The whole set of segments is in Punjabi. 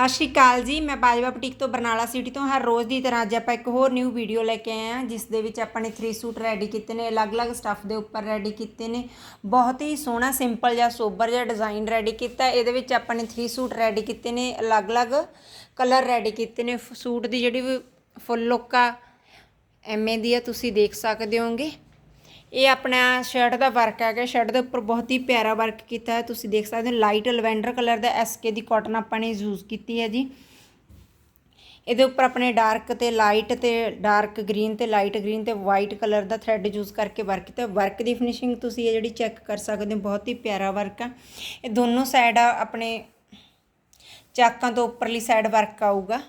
ਸਤਿ ਸ਼੍ਰੀ ਅਕਾਲ ਜੀ, ਮੈਂ ਬਾਜਵਾ ਬੁਟੀਕ ਤੋਂ ਬਰਨਾਲਾ ਸਿਟੀ ਤੋਂ ਹਰ ਰੋਜ਼ ਦੀ ਤਰ੍ਹਾਂ ਅੱਜ ਆਪਾਂ ਇੱਕ ਹੋਰ ਨਿਊ ਵੀਡੀਓ ਲੈ ਕੇ ਆਏ ਹਾਂ, ਜਿਸ ਦੇ ਵਿੱਚ ਆਪਾਂ ਨੇ 3 ਸੂਟ ਰੈਡੀ ਕੀਤੇ ਨੇ, ਅਲੱਗ-ਅਲੱਗ ਸਟੱਫ ਦੇ ਉੱਪਰ ਰੈਡੀ ਕੀਤੇ ਨੇ। ਬਹੁਤ ਹੀ ਸੋਹਣਾ ਸਿੰਪਲ ਜਿਹਾ, ਸੋਬਰ ਜਿਹਾ ਡਿਜ਼ਾਈਨ ਰੈਡੀ ਕੀਤਾ। ਇਹਦੇ ਵਿੱਚ ਆਪਾਂ ਨੇ 3 ਸੂਟ ਰੈਡੀ ਕੀਤੇ ਨੇ, ਅਲੱਗ-ਅਲੱਗ ਕਲਰ ਰੈਡੀ ਕੀਤੇ ਨੇ। ਫ- ਸੂਟ ਦੀ ਜਿਹੜੀ ਫੁੱਲ ਲੁੱਕ ਆ, ਐਵੇਂ ਦੀ ਆ, ਤੁਸੀਂ ਦੇਖ ਸਕਦੇ ਹੋਗੇ ਇਹ ਆਪਣਾ ਸ਼ਰਟ ਦਾ ਵਰਕ ਹੈਗਾ ਸ਼ਰਟ ਦੇ ਉੱਪਰ ਬਹੁਤ ਹੀ ਪਿਆਰਾ ਵਰਕ ਕੀਤਾ ਹੈ। ਤੁਸੀਂ ਦੇਖ ਸਕਦੇ ਹੋ ਲਾਈਟ ਲਵੈਂਡਰ ਕਲਰ ਦਾ ਐਸਕੇ ਦੀ ਕਾਟਨ ਆਪਾਂ ਨੇ ਯੂਜ਼ ਕੀਤੀ ਹੈ ਜੀ। ਇਹਦੇ ਉੱਪਰ ਆਪਣੇ ਡਾਰਕ ਤੇ ਲਾਈਟ ਤੇ ਡਾਰਕ ਗ੍ਰੀਨ ਤੇ ਲਾਈਟ ਗ੍ਰੀਨ ਤੇ ਵਾਈਟ ਕਲਰ ਦਾ ਥ੍ਰੈਡ ਯੂਜ਼ ਕਰਕੇ ਵਰਕ ਕੀਤਾ ਵਰਕ ਦੀ ਫਿਨਿਸ਼ਿੰਗ ਤੁਸੀਂ ਇਹ ਜਿਹੜੀ ਚੈੱਕ ਕਰ ਸਕਦੇ ਹੋ, ਬਹੁਤ ਹੀ ਪਿਆਰਾ ਵਰਕ ਆ। ਇਹ ਦੋਨੋਂ ਸਾਈਡ ਆ, ਆਪਣੇ ਚਾਕਾਂ ਤੋਂ ਉੱਪਰਲੀ ਸਾਈਡ ਵਰਕ ਆਊਗਾ।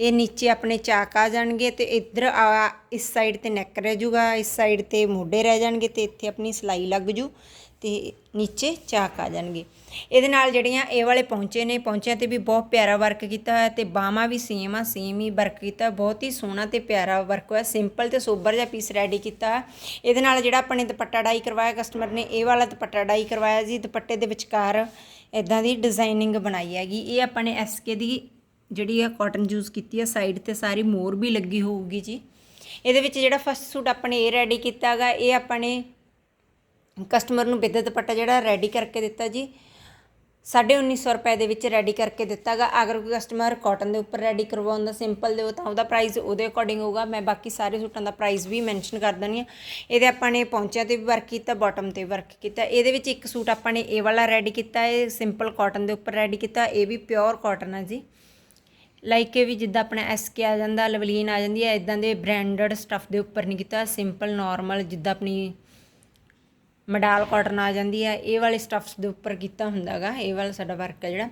ਇਹ ਨੀਚੇ ਆਪਣੇ ਚਾਕ ਆ ਜਾਣਗੇ ਤੇ ਇੱਧਰ ਆ ਇਸ ਸਾਈਡ ਤੇ ਨੈਕ ਰਹਿ ਜੂਗਾ, ਇਸ ਸਾਈਡ ਤੇ ਮੋਢੇ ਰਹਿ ਜਾਣਗੇ ਤੇ ਇੱਥੇ ਆਪਣੀ ਸਲਾਈ ਲੱਗ ਜੂ ਤੇ ਨੀਚੇ ਚਾਕ ਆ ਜਾਣਗੇ। ਇਹਦੇ ਨਾਲ ਜਿਹੜੀਆਂ ਇਹ ਵਾਲੇ ਪੌਂਚੇ ਨੇ, ਪੌਂਚਿਆਂ ਤੇ ਵੀ ਬਹੁਤ ਪਿਆਰਾ ਵਰਕ ਕੀਤਾ ਹੋਇਆ ਤੇ ਬਾਹਾਂ ਵੀ ਸੇਮ ਆ ਸੇਮ ਹੀ ਵਰਕ ਕੀਤਾ, ਬਹੁਤ ਹੀ ਸੋਹਣਾ ਤੇ ਪਿਆਰਾ ਵਰਕ ਹੋਇਆ ਸਿੰਪਲ ਤੇ ਸੋਬਰ ਜਿਹਾ ਪੀਸ ਰੈਡੀ ਕੀਤਾ ਇਹਦੇ ਨਾਲ ਜਿਹੜਾ ਆਪਣੇ ਦੁਪੱਟਾ ਡਾਈ ਕਰਵਾਇਆ ਕਸਟਮਰ ਨੇ, ਇਹ ਵਾਲਾ ਦੁਪੱਟਾ ਡਾਈ ਕਰਵਾਇਆ ਜੀ, ਦੁਪੱਟੇ ਦੇ ਵਿਚਕਾਰ ਇਦਾਂ ਦੀ ਡਿਜ਼ਾਈਨਿੰਗ ਬਣਾਈ ਹੈਗੀ। ਇਹ ਆਪਾਂ ਨੇ ਐਸਕੇ ਦੀ ਜਿਹੜੀ ਆ ਕਾਟਨ ਯੂਜ਼ ਕੀਤੀ ਆ ਸਾਈਡ ਤੇ ਸਾਰੀ ਮੋਰ ਵੀ ਲੱਗੀ ਹੋਊਗੀ ਜੀ। ਇਹਦੇ ਵਿੱਚ ਜਿਹੜਾ ਫਸਟ ਸੂਟ ਆਪਾਂ ਨੇ ਇਹ ਰੈਡੀ ਕੀਤਾਗਾ ਇਹ ਆਪਾਂ ਨੇ ਕਸਟਮਰ ਨੂੰ ਵਿਦ ਦੁਪੱਟਾ ਜਿਹੜਾ ਰੈਡੀ ਕਰਕੇ ਦਿੱਤਾ ਜੀ। 1950 ਰੁਪਏ ਦੇ ਵਿੱਚ ਰੈਡੀ ਕਰਕੇ ਦਿੱਤਾਗਾ ਅਗਰ ਕੋਈ ਕਸਟਮਰ ਕਾਟਨ ਦੇ ਉੱਪਰ ਰੈਡੀ ਕਰਵਾਉਂਦਾ ਸਿੰਪਲ ਦੇ ਉਹ, ਤਾਂ ਉਹਦਾ ਪ੍ਰਾਈਸ ਉਹਦੇ ਅਕੋਰਡਿੰਗ ਹੋਊਗਾ। ਮੈਂ ਬਾਕੀ ਸਾਰੇ ਸੂਟਾਂ ਦਾ ਪ੍ਰਾਈਸ ਵੀ ਮੈਂਸ਼ਨ ਕਰ ਦਣੀ ਆ ਇਹਦੇ ਆਪਾਂ ਨੇ ਪੌਂਚਿਆਂ ਤੇ ਵੀ ਵਰਕ ਕੀਤਾ ਬਾਟਮ ਤੇ ਵਰਕ ਕੀਤਾ। ਇਹਦੇ ਵਿੱਚ ਇੱਕ ਸੂਟ ਆਪਾਂ ਨੇ ਇਹ ਵਾਲਾ ਰੈਡੀ ਕੀਤਾ, ਇਹ ਸਿੰਪਲ ਕਾਟਨ ਦੇ ਉੱਪਰ ਰੈਡੀ ਕੀਤਾ। ਇਹ ਵੀ ਪਿਓਰ ਕਾਟਨ ਹੈ ਜੀ। ਲਾਈਕ ਇਹ ਵੀ ਜਿੱਦਾਂ ਆਪਣਾ ਐਸਕੇ ਆ ਜਾਂਦਾ, ਲਵਲੀਨ ਆ ਜਾਂਦੀ ਹੈ ਇਦਾਂ ਦੇ ਬ੍ਰਾਂਡਡ ਸਟੱਫ ਦੇ ਉੱਪਰ ਨਹੀਂ ਕੀਤਾ ਸਿੰਪਲ ਨਾਰਮਲ ਜਿੱਦਾਂ ਆਪਣੀ ਮਡਾਲ ਕਾਟਨ ਆ ਜਾਂਦੀ ਹੈ, ਇਹ ਵਾਲੇ ਸਟੱਫਸ ਦੇ ਉੱਪਰ ਕੀਤਾ ਹੁੰਦਾਗਾ ਇਹ ਵਾਲਾ ਸਾਡਾ ਵਰਕ ਹੈ ਜਿਹੜਾ।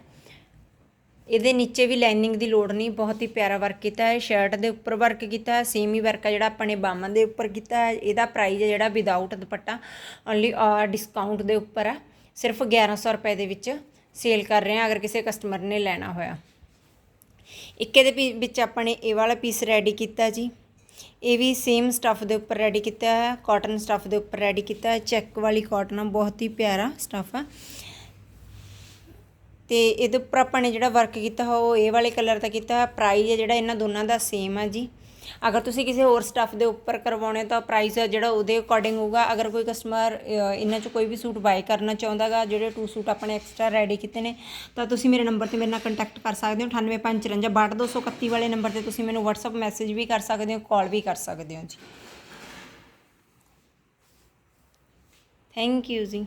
ਇਹਦੇ ਨੀਚੇ ਵੀ ਲਾਈਨਿੰਗ ਦੀ ਲੋੜ ਨਹੀਂ, ਬਹੁਤ ਹੀ ਪਿਆਰਾ ਵਰਕ ਕੀਤਾ ਹੈ ਸ਼ਰਟ ਦੇ ਉੱਪਰ ਵਰਕ ਕੀਤਾ ਹੈ ਸੇਮ ਹੀ ਵਰਕ ਹੈ ਜਿਹੜਾ ਆਪਾਂ ਨੇ ਬਾਹਾਂ ਦੇ ਉੱਪਰ ਕੀਤਾ ਹੈ, ਇਹਦਾ ਪ੍ਰਾਈਸ ਹੈ ਜਿਹੜਾ ਵਿਦਆਊਟ ਦੁਪੱਟਾ ਓਨਲੀ ਡਿਸਕਾਊਂਟ ਦੇ ਉੱਪਰ ਆ, ਸਿਰਫ 1100 ਰੁਪਏ ਦੇ ਵਿੱਚ ਸੇਲ ਕਰ ਰਹੇ ਹਾਂ, ਅਗਰ ਕਿਸੇ ਕਸਟਮਰ ਨੇ ਲੈਣਾ ਹੋਇਆ। ਇੱਕ ਇਹਦੇ ਪੀ- ਵਿੱਚ ਆਪਾਂ ਨੇ ਇਹ ਵਾਲਾ ਪੀਸ ਰੈਡੀ ਕੀਤਾ ਜੀ। ਇਹ ਵੀ ਸੇਮ ਸਟੱਫ ਦੇ ਉੱਪਰ ਰੈਡੀ ਕੀਤਾ ਹੈ ਕਾਟਨ ਸਟੱਫ ਦੇ ਉੱਪਰ ਰੈਡੀ ਕੀਤਾ ਹੈ ਚੈੱਕ ਵਾਲੀ ਕਾਟਨ ਆ, ਬਹੁਤ ਹੀ ਪਿਆਰਾ ਸਟੱਫ ਆ। ਤੇ ਇਹਦੇ ਉੱਪਰ ਆਪਾਂ ਨੇ ਜਿਹੜਾ ਵਰਕ ਕੀਤਾ ਹੋ ਉਹ ਇਹ ਵਾਲੇ ਕਲਰ ਦਾ ਕੀਤਾ ਪ੍ਰਾਈਸ ਹੈ ਜਿਹੜਾ ਇਹਨਾਂ ਦੋਨਾਂ ਦਾ ਸੇਮ ਆ ਜੀ। ਅਗਰ ਤੁਸੀਂ ਕਿਸੇ ਹੋਰ ਸਟੱਫ ਦੇ ਉੱਪਰ ਕਰਵਾਉਣੇ ਤਾਂ ਪ੍ਰਾਈਸ ਜਿਹੜਾ ਉਹਦੇ ਅਕੋਰਡਿੰਗ ਹੋਊਗਾ। ਅਗਰ ਕੋਈ ਕਸਟਮਰ ਇਹਨਾਂ 'ਚ ਕੋਈ ਵੀ ਸੂਟ ਬਾਏ ਕਰਨਾ ਚਾਹੁੰਦਾਗਾ, ਜਿਹੜੇ ਟੂ ਸੂਟ ਆਪਣੇ ਐਕਸਟਰਾ ਰੈਡੀ ਕੀਤੇ ਨੇ, ਤਾਂ ਤੁਸੀਂ ਮੇਰੇ ਨੰਬਰ ਤੇ ਮੇਰੇ ਨਾਲ ਕੰਟੈਕਟ ਕਰ ਸਕਦੇ ਹੋ। 9854 62231 ਵਾਲੇ ਨੰਬਰ ਤੇ ਤੁਸੀਂ ਮੈਨੂੰ WhatsApp ਮੈਸੇਜ ਵੀ ਕਰ ਸਕਦੇ ਹੋ ਕਾਲ ਵੀ ਕਰ ਸਕਦੇ ਹੋ ਜੀ। ਥੈਂਕ ਯੂ ਜੀ।